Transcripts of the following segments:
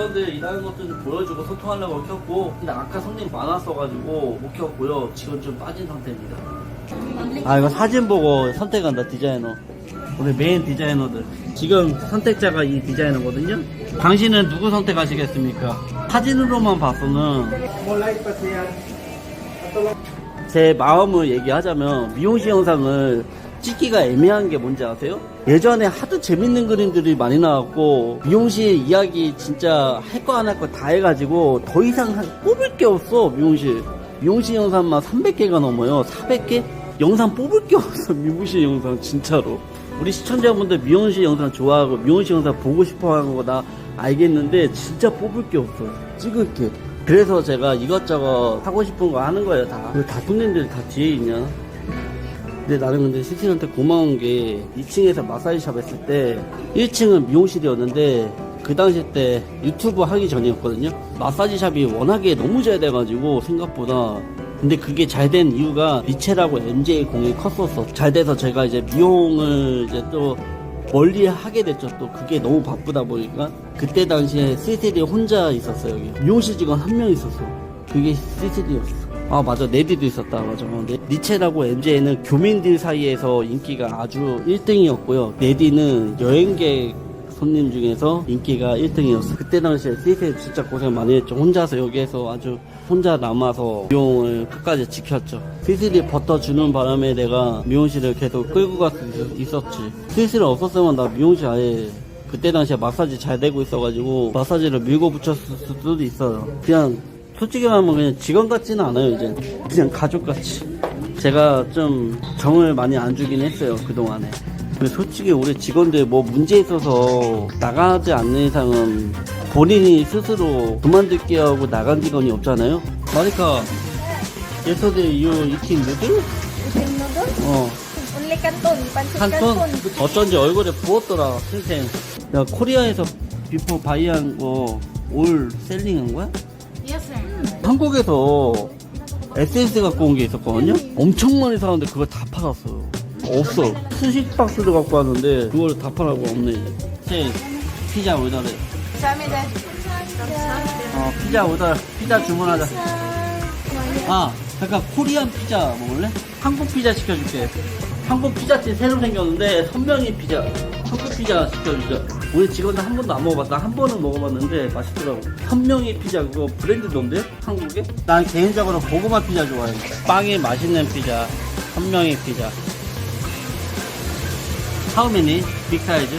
직원들 일하는 것도 좀 보여주고 소통하려고 켰고 근데 아까 손님 많았어가지고 못 켰고요. 직원 좀 빠진 상태입니다. 아 이거 사진 보고 선택한다 디자이너. 우리 메인 디자이너들. 지금 선택자가 이 디자이너거든요. 당신은 누구 선택하시겠습니까? 사진으로만 봐서는. 제 마음을 얘기하자면 미용실 영상을 찍기가 애매한 게 뭔지 아세요? 예전에 하도 재밌는 그림들이 많이 나왔고 미용실 이야기 진짜 할 거 안 할 거 다 해가지고 더 이상 한- 뽑을 게 없어 미용실 미용실 영상만 300개가 넘어요 400개? 영상 뽑을 게 없어 미용실 영상 진짜로 우리 시청자분들 미용실 영상 좋아하고 미용실 영상 보고 싶어 하는 거 나 알겠는데 진짜 뽑을 게 없어 찍을 게 그래서 제가 이것저것 하고 싶은 거 하는 거예요 다. 왜 다 손님들 다 뒤에 있냐? 근데 나는 근데 시티한테 고마운 게 2층에서 마사지샵 했을 때 1층은 미용실이었는데 그 당시 때 유튜브 하기 전이었거든요. 마사지샵이 워낙에 너무 잘 돼가지고 생각보다 근데 그게 잘 된 이유가 리체라고 MJ 공이 컸었어. 잘 돼서 제가 이제 미용을 이제 또 멀리 하게 됐죠. 또 그게 너무 바쁘다 보니까 그때 당시에 CCD 혼자 있었어요. 여기 미용실 직원 한 명 있었어. 그게 CCD였어. 아 맞아. 네디도 있었다. 맞아. 네, 니체라고 MJ는 교민들 사이에서 인기가 아주 1등이었고요. 네디는 여행객 손님 중에서 인기가 1등이었어 그때 당시에 CCD 진짜 고생 많이 했죠. 혼자서 여기에서 아주 혼자 남아서 미용을 끝까지 지켰죠. CCD 버터 주는 바람에 내가 미용실을 계속 끌고 갈 수 있었지. CCD 없었으면 나 미용실 아예 그때 당시에 마사지 잘 되고 있어가지고 마사지를 밀고 붙였을 수도 있어요. 그냥 솔직히 말하면 그냥 직원 같지는 않아요 이제 그냥 가족같이 제가 좀 정을 많이 안 주긴 했어요 그동안에 근데 솔직히 우리 직원들 뭐 문제 있어서 나가지 않는 이상은 본인이 스스로 그만둘게 하고 나간 직원이 없잖아요 마리카 yesterday you eating noodle? Chicken noodle? 어 Only canton. Pancit 한톤. 어쩐지 얼굴에 부었더라 생야 코리아에서 비포 바이한 거 올 셀링한 거야? 한국에서 SS 갖고 온 게 있었거든요? 엄청 많이 사는데 그걸 다 팔았어요. 없어. 수십 박스를 갖고 왔는데 그걸 다 팔아고 없네. 제 피자 오더래. Dad. 어, 피자 오더, 피자 주문하자. 아, 잠깐 코리안 피자 먹을래? 한국 피자 시켜줄게. 한국 피자집 새로 생겼는데 선명이 피자. 한국 피자 시켜주자. 우리 직원들 한 번도 안 먹어봤다. 한 번은 먹어봤는데 맛있더라고. 선명이 피자 그거 브랜드던데? 한국에? 난 개인적으로 고구마 피자 좋아해. 빵이 맛있는 피자. 선명이 피자. How many? 빅 사이즈?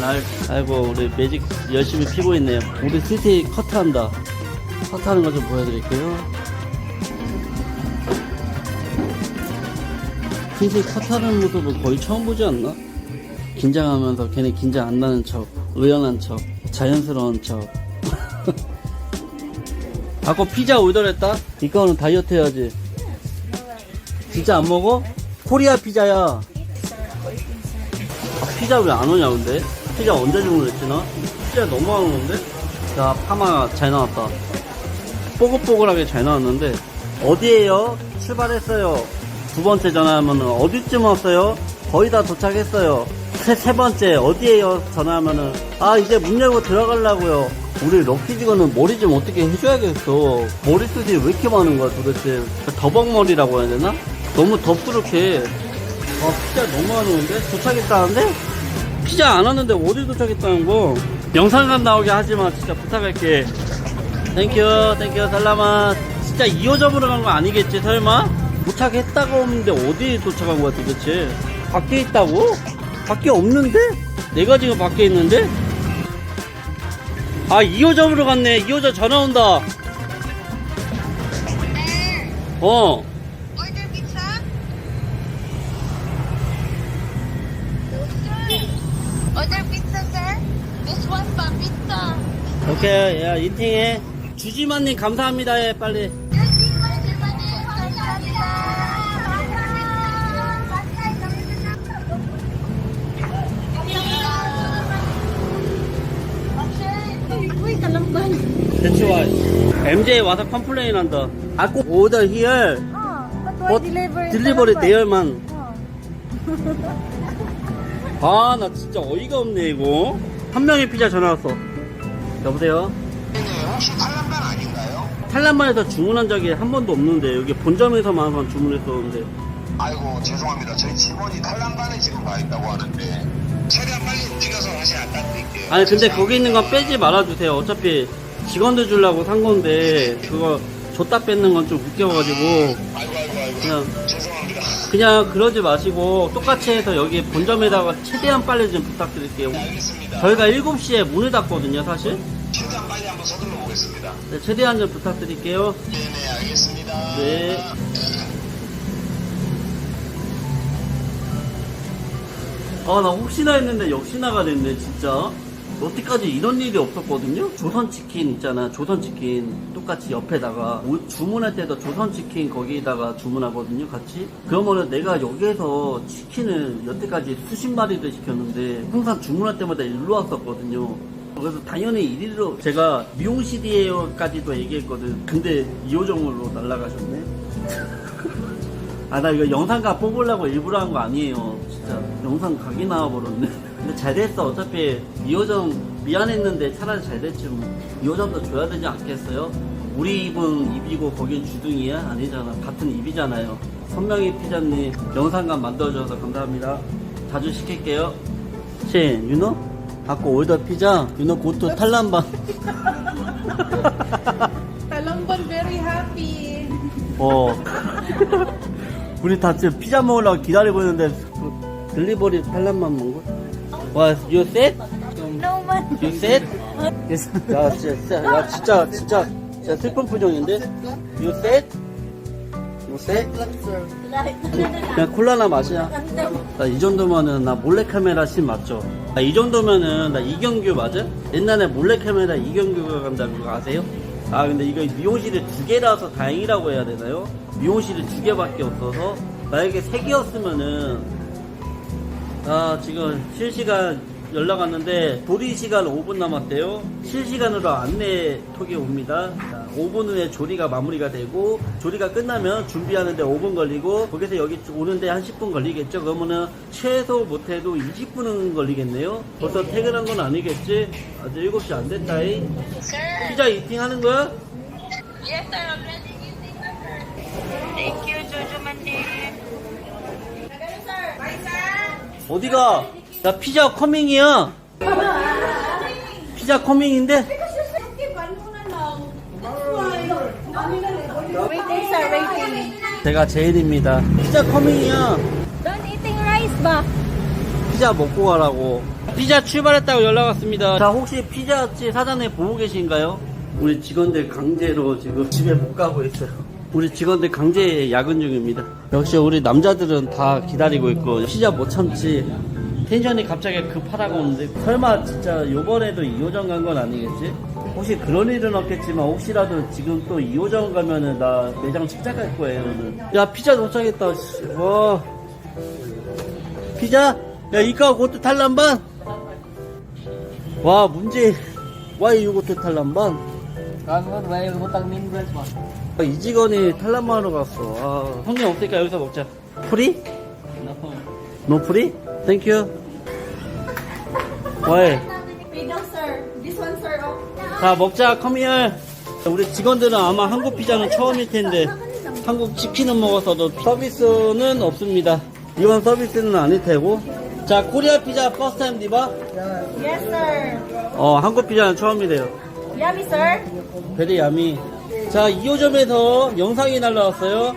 날 아이고 우리 매직 열심히 피고 있네요. 우리 시티 커트한다. 커트하는 거 좀 보여드릴게요. 시티 커트하는 모습을 거의 처음 보지 않나? 긴장하면서 걔네 긴장 안 나는 척, 의연한 척, 자연스러운 척. 아까 피자 오더랬다? 이거는 다이어트 해야지. 진짜 안 먹어? 코리아 피자야. 아, 피자 왜 안 오냐 근데? 피자 언제 주문했지 나? 피자 너무 안 오는데? 야 파마 잘 나왔다 뽀글뽀글하게 잘 나왔는데 어디에요? 출발했어요 두 번째 전화하면은 어디쯤 왔어요? 거의 다 도착했어요 세, 세 번째 어디에요? 전화하면은 아 이제 문 열고 들어가려고요 우리 럭키 직원은 머리 좀 어떻게 해줘야겠어 머리숱이 왜 이렇게 많은 거야 도대체 더벅머리라고 해야 되나? 너무 덥수룩해 아 피자 너무 안 오는데? 도착했다는데? 피자 안 왔는데 어디 도착했다는 거? 영상감 나오게 하지마 진짜 부탁할게 땡큐 땡큐 살라마 진짜 2호점으로 간 거 아니겠지 설마? 도착했다가 없는데 어디 도착한 거야 도대체? 밖에 있다고? 밖에 없는데? 내가 지금 밖에 있는데? 아 2호점으로 갔네 2호점 전화 온다 어 Order pizza? Order pizza, sir? This one pa, pizza. 오케이 야 인팅해 주지만님 감사합니다 해 빨리 Uy, That's why. MJ 와서 컴플레인 한다. I could order here. Oh, but why But deliver in delivery Kalamban? there만. Oh. 아, 나 진짜 어이가 없네, 이거. 한 명의 피자 전화 왔어. 여보세요? 네, 혹시 탈란반 아닌가요? 탈란반에서 주문한 적이 한 번도 없는데 여기 본점에서만 주문했었는데 아이고 죄송합니다. 저희 직원이 탈란반에 지금 가 있다고 하는데 최대한 빨리 움직여서 다시 갖다 드릴게요. 아니 근데 거기 있는 건 빼지 말아주세요 어차피 직원들 주려고 산 건데 그거 줬다 뺏는 건 좀 웃겨가지고 아이고 아이고 아이고 그냥 죄송합니다. 그냥 그러지 마시고 똑같이 해서 여기 본점에다가 최대한 빨리 좀 부탁드릴게요 알겠습니다. 저희가 7시에 문을 닫거든요 사실 최대한 빨리 한번 서둘러 보겠습니다. 네, 최대한 좀 부탁드릴게요 네네 알겠습니다. 네. 아, 나 혹시나 했는데 역시나가 됐네, 진짜. 여태까지 이런 일이 없었거든요? 조선치킨 있잖아, 조선치킨. 똑같이 옆에다가. 오- 주문할 때도 조선치킨 거기다가 주문하거든요, 같이. 그러면은 내가 여기에서 치킨을 여태까지 수십 마리를 시켰는데, 항상 주문할 때마다 일로 왔었거든요. 그래서 당연히 이리로 제가 미용실이에요까지도 얘기했거든. 근데 2호점으로 날라가셨네. 아, 나 이거 영상각 뽑으려고 일부러 한 거 아니에요. 진짜. 영상 각이 나와버렸네. 근데 잘 됐어. 어차피 2호점 미안했는데 차라리 잘 됐지 뭐. 2호점도 줘야 되지 않겠어요? 우리 입은 입이고 거긴 주둥이야? 아니잖아. 같은 입이잖아요. 선명히 피자님 영상각 만들어줘서 감사합니다. 자주 시킬게요. 시, 유노? 아까 올더 피자, 유노 고토 탈란반. Talambon very happy. 어. 우리 다 지금 피자 먹으려고 기다리고 있는데 그 딜리버리 탈란만 먹은 거? 와, you set? No man. You set? 야, 진짜, 야, 진짜, 진짜, 진짜 슬픈 표정인데? You set? You set? 그냥 콜라나 마시야. 나 이 정도면은 나 몰래카메라 씬 맞죠? 나 이 정도면은 나 이경규 맞아? 옛날에 몰래카메라 이경규가 간다는 거 아세요? 아 근데 이거 미용실이 두 개라서 다행이라고 해야 되나요? 미용실이 두 개밖에 없어서 만약에 세 개였으면은 아 지금 실시간 연락 왔는데 조리 시간 5분 남았대요 실시간으로 안내 톡이 옵니다 자, 5분 후에 조리가 마무리가 되고 조리가 끝나면 준비하는데 5분 걸리고 거기서 여기 오는데 한 10분 걸리겠죠 그러면은 최소 못해도 20분은 걸리겠네요 벌써 퇴근한 건 아니겠지 아직 7시 안 Sir. 피자 이팅 하는 거야? Yes, sir. Jojo Mandi. 어디가? 나 피자 커밍이야 피자 커밍인데. 제가 제일입니다 피자 커밍이야 Don't eating rice ba? 피자 먹고 가라고. 피자 출발했다고 연락 왔습니다. 자, 혹시 피자집 사장님 보고 계신가요? 우리 직원들 강제로 지금 집에 못 가고 있어요. 우리 직원들 강제 야근 중입니다. 역시 우리 남자들은 다 기다리고 있고, 피자 못 참지. 텐션이 갑자기 급하다고 오는데, 설마 진짜 요번에도 2호점 간 건 아니겠지? 혹시 그런 일은 없겠지만, 혹시라도 지금 또 2호점 가면은 나 매장 직작할 거예요. 오늘. 야, 피자 도착했다. 씨. 와. 피자? 야, 이까 고트 탈란반? 와, 문제. 와이 요거트 탈란반? May utang minggles ba? 아, 이 직원이 탈란반으로 갔어. 아, 형님 없으니까 여기서 먹자. 프리? 노 프리? 땡큐. 와이. Pidong, sir. This one, sir. Oh. 자, 먹자, 컴히얼. 우리 직원들은 아마 한국 피자는 처음일 텐데, 한국 치킨은 먹어서도 서비스는 없습니다. 이건 서비스는 아닐 테고. 자, 코리아 피자 퍼스트 타임 디바? Yes, sir. 어, 한국 피자는 처음이래요. Yummy, sir. 베리 야미. 자, 2호점에서 영상이 날라왔어요.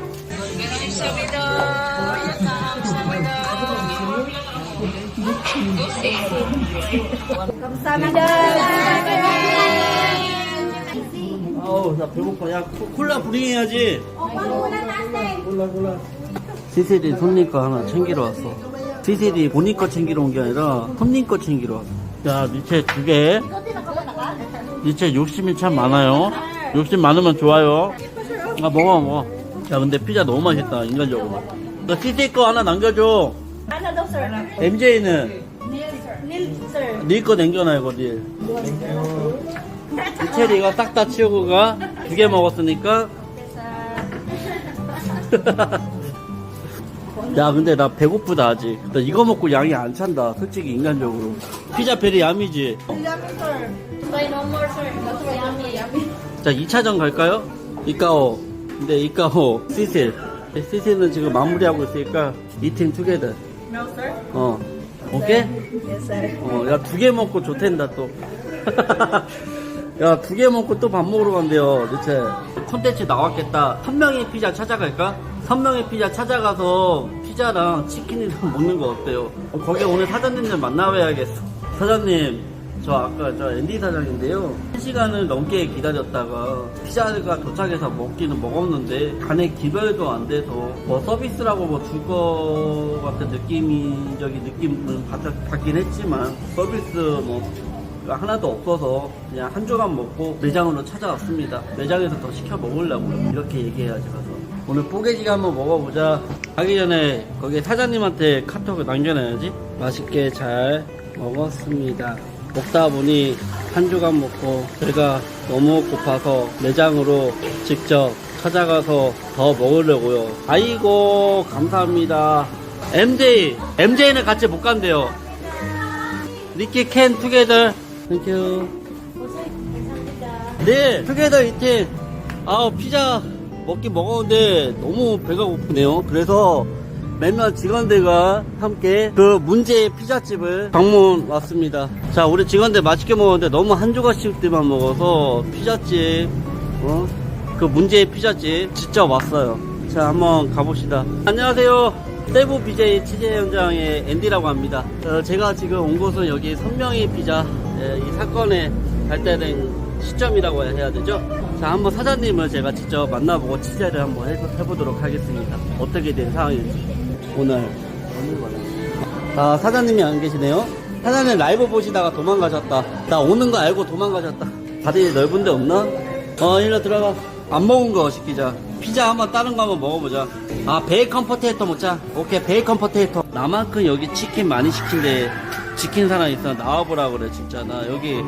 아우, 나 배고파. 야, 코- 콜라 브링해야지. 콜라, 콜라. 시세리 손님 거 하나 챙기러 왔어. 시세리 본인 거 챙기러 온 게 아니라 손님 거 챙기러 왔어. 자, 밑에 두 개. 밑에 욕심이 참 많아요. 욕심 많으면 좋아요. 아, 먹어, 먹어. 야, 근데 피자 너무 맛있다, 인간적으로. 너 시세리 거 하나 남겨줘. Daw, sir? MJ는 sir. 네거 남겨놔요, 거기. 이채리 이거 싹다 치우고 가. 두 개 먹었으니까. 야 근데 나 배고프다 아직 나 이거 먹고 양이 안 찬다 솔직히 인간적으로 피자 베리 야미지 Yummy, sir. Try no more, sir. That's why yummy, yummy. 자 2차전 갈까요? 이까오 근데 이까오 시실 네, 시실은 지금 마무리하고 있으니까 이팀 투게더 No, sir. 어 오케이? Yes, sir. 어, 야, 두 개 먹고 좋댄다, 또. 야, 두 개 먹고 또 밥 먹으러 간대요, 대체. 콘텐츠 나왔겠다. 한 명의 피자 찾아갈까? 한 명의 피자 찾아가서 피자랑 치킨이랑 먹는 거 어때요? 어, 거기 오늘 사장님들 만나봐야겠어. 사장님, 저 아까 저 앤디 사장인데요. 한 시간을 넘게 기다렸다가 피자가 도착해서 먹기는 먹었는데 간에 기별도 안 돼서 뭐 서비스라고 뭐줄거 같은 느낌적인 느낌은 받- 받긴 했지만 서비스 뭐 하나도 없어서 그냥 한 조각 먹고 매장으로 찾아왔습니다. 매장에서 더 시켜 먹으려고요. 이렇게 얘기해야지 가서. 오늘 뽀개지가 한번 먹어보자. 가기 전에 거기 사장님한테 카톡을 남겨놔야지. 맛있게 잘 먹었습니다. 먹다 보니 한 조각 먹고 제가 너무 고파서 매장으로 직접 찾아가서 더 먹으려고요. 아이고 감사합니다. MJ, MJ는 같이 못 간대요. 리키 캔 투게더 땡큐 네 투게더 이팅 아 피자 먹긴 먹었는데 너무 배가 고프네요. 그래서 몇몇 직원들과 함께 그 문제의 피자집을 방문 왔습니다. 자 우리 직원들 맛있게 먹었는데 너무 한 조각씩들만 먹어서 피자집 어? 그 문제의 피자집 직접 왔어요. 자 한번 가봅시다. 안녕하세요. 세부 BJ 취재 현장의 앤디라고 합니다. 어, 제가 지금 온 곳은 여기 선명히 피자 예, 이 사건에 발달된 시점이라고 해야 되죠. 자 한번 사장님을 제가 직접 만나보고 취재를 한번 해, 해보 도록 하겠습니다. 어떻게 된 상황인지 오늘 아 사장님이 안 계시네요. 사장님 라이브 보시다가 도망가셨다. 나 오는 거 알고 도망가셨다. 다리 넓은 데 없나? 어 일로 들어가. 안 먹은 거 시키자. 피자 한번 다른 거 한번 먹어보자. 아 베이컨 포테이토 먹자. 오케이 베이컨 포테이토. 나만큼 여기 치킨 많이 시킨데 치킨 사람 있어 나와보라 그래 진짜. 나 여기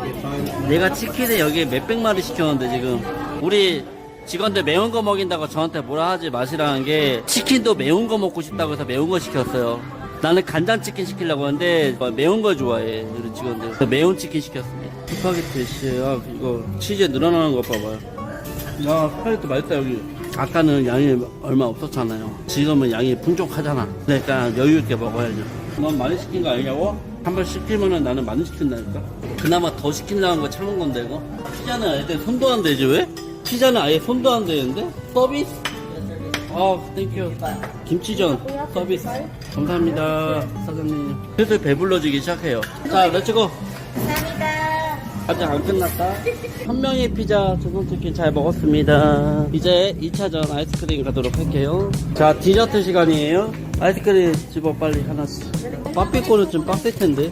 내가 치킨에 여기 몇백 마리 시켰는데 지금 우리 직원들 매운 거 먹인다고 저한테 뭐라 하지 마시라는 게 치킨도 매운 거 먹고 싶다고 해서 매운 거 시켰어요. 나는 간장치킨 시키려고 하는데 매운 거 좋아해 우리 직원들. 매운 치킨 시켰습니다. 스파게티 씨 아, 이거 치즈 늘어나는 거 봐봐요. 야 스파게티 맛있다 여기. 아까는 양이 얼마 없었잖아요. 지금은 양이 풍족하잖아. 그러니까 여유 있게 먹어야죠. 넌 많이 시킨 거 아니냐고? 한 번 시키면은 나는 많이 시킨다니까 그나마 더 시킨다는 거 참은 건데 이거 피자는 애들 손도 안 대지 왜? 피자는 아예 손도 안 대는데? 서비스? 아, 땡큐. 김치전 서비스. 감사합니다, 사장님. 슬슬 배불러지기 시작해요. 자, 렛츠고. 아직 안 끝났다. 한 명의 피자 조선치킨 잘 먹었습니다. 이제 2차전 아이스크림 가도록 할게요. 자, 디저트 시간이에요. 아이스크림 집어 빨리 하나씩. 빠삐꼬는 좀 빡셀 텐데.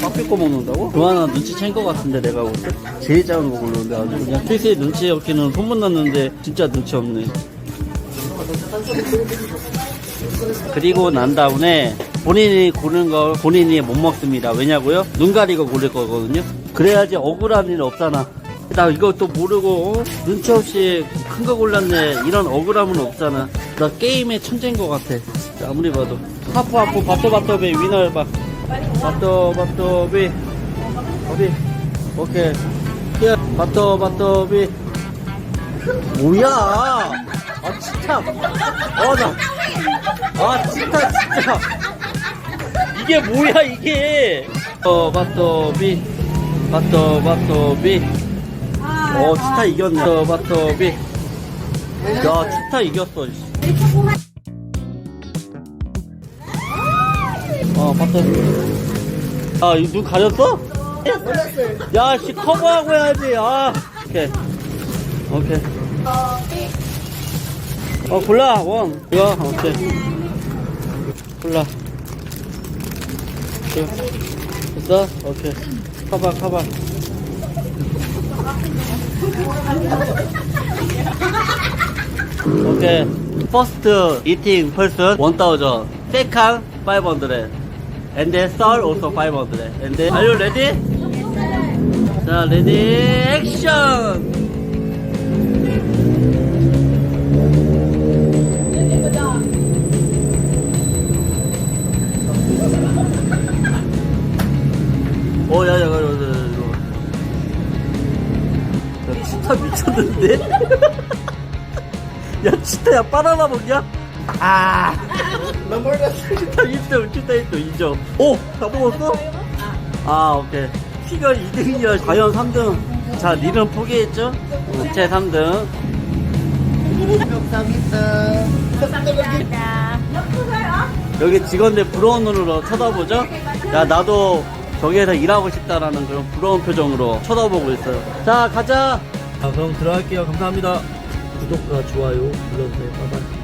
빠삐꼬 먹는다고? 그만한 눈치 챈 것 같은데, 내가 볼 때. 제일 작은 거 고르는데 아주 그냥 슬슬 눈치 없기는 소문 났는데, 진짜 눈치 없네. 그리고 난 다음에 본인이 고른 걸 본인이 못 먹습니다. 왜냐고요? 눈 가리고 고를 거거든요. 그래야지 억울한 일 없잖아. 나또 모르고 어? 눈치 없이 큰 거 골랐네. 이런 억울함은 없잖아. 나 게임의 천재인 것 같아. 아무리 봐도. 하프 하프 바토 바토비 위너 해봐. 바토 바토비 어비 오케이. 히어 바토 바토비 뭐야? 아 진짜. 어 나. 아 진짜 진짜. 이게 뭐야 이게? 어 바토비 바토 바토비. 어 치타 이겼네. 어 바토비. 야 치타 이겼어. 씨. 어 바토비. 아 이거 눈 가렸어? 야, 씨, 커버하고 해야지. 아, 오케이. 오케이. 어, 골라, 원. 이거, 오케이. 골라. 오케이. 됐어? 오케이. 커버, 커버. 오케이. First eating person 1000. Second 500. And then third also 500. And then, are you ready? 자, 레디 액션! 어, 야, 야, 야, 야, 야, 야, 야. 치타 미쳤는데? 야, 치타, 야, 바나나 먹냐? 아. 나 몰랐어. 치타 1점, 치타 1점, 2점. 오! 다 먹었어? 아, 오케이. 키가 2등이야. 과연 3등. 자, 니는 포기했죠? 우체 3등. 감사합니다. 감사합니다. 여기 직원들 부러운 눈으로 쳐다보죠? 야, 나도 저기에서 일하고 싶다라는 그런 부러운 표정으로 쳐다보고 있어요. 자, 가자! 자, 그럼 들어갈게요. 감사합니다. 구독과 좋아요 눌러주세요. 바이바이.